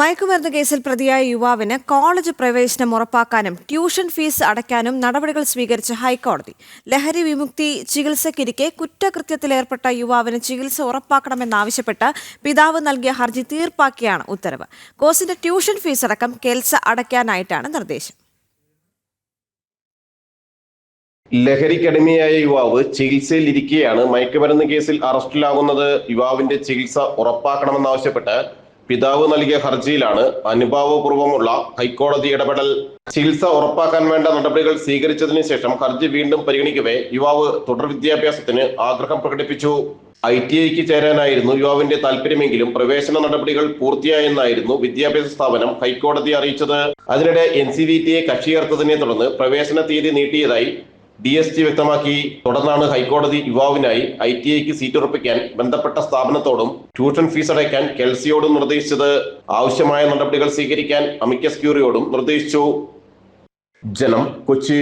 മയക്കുമരുന്ന് കേസിൽ പ്രതിയായ യുവാവിന് കോളേജ് പ്രവേശനം ഉറപ്പാക്കാനും ട്യൂഷൻ ഫീസ് അടയ്ക്കാനും നടപടികൾ സ്വീകരിച്ച ഹൈക്കോടതി. ലഹരി വിമുക്തി ചികിത്സയ്ക്കിരിക്കെ കുറ്റകൃത്യത്തിലേർപ്പെട്ട യുവാവിന് ചികിത്സ ഉറപ്പാക്കണമെന്നാവശ്യപ്പെട്ട് പിതാവ് നൽകിയ ഹർജി തീർപ്പാക്കിയാണ് ഉത്തരവ്. കോസിന്റെ ട്യൂഷൻ ഫീസ് അടക്കം കേൽസ അടയ്ക്കാനായിട്ടാണ് നിർദ്ദേശം. ലഹരിക്കടിമയായ യുവാവ് ചികിത്സയിലിരിക്കെയാണ് മയക്കുമരുന്ന് കേസിൽ അറസ്റ്റിലാകുന്നത്. യുവാവിന്റെ ചികിത്സ ഉറപ്പാക്കണമെന്നാവശ്യപ്പെട്ട് പിതാവ് നൽകിയ ഹർജിയിലാണ് അനുഭാവപൂർവമുള്ള ഹൈക്കോടതി ഇടപെടൽ. ചികിത്സ ഉറപ്പാക്കാൻ വേണ്ട നടപടികൾ സ്വീകരിച്ചതിന് ശേഷം ഹർജി വീണ്ടും പരിഗണിക്കവേ യുവാവ് തുടർ വിദ്യാഭ്യാസത്തിന് ആഗ്രഹം പ്രകടിപ്പിച്ചു. ഐ ടി ഐക്ക് ചേരാനായിരുന്നു യുവാവിന്റെ താല്പര്യമെങ്കിലും പ്രവേശന നടപടികൾ പൂർത്തിയായെന്നായിരുന്നു വിദ്യാഭ്യാസ സ്ഥാപനം ഹൈക്കോടതി അറിയിച്ചത്. അതിനിടെ എൻ സി വി ടിയെ കക്ഷിയേർത്തതിനെ തുടർന്ന് പ്രവേശന തീയതി നീട്ടിയതായി ഡി എസ് ടി വ്യക്തമാക്കി. തുടർന്നാണ് ഹൈക്കോടതി യുവാവിനായി ഐ ടി ഐക്ക് സീറ്റ് ഉറപ്പിക്കാൻ ബന്ധപ്പെട്ട സ്ഥാപനത്തോടും ട്യൂഷൻ ഫീസ് അടയ്ക്കാൻ കെൽസിയോടും നിർദ്ദേശിച്ചത്. ആവശ്യമായ നടപടികൾ സ്വീകരിക്കാൻ അമിക്കസ് ക്യൂറിയോടും നിർദ്ദേശിച്ചു. ജനം കൊച്ചി.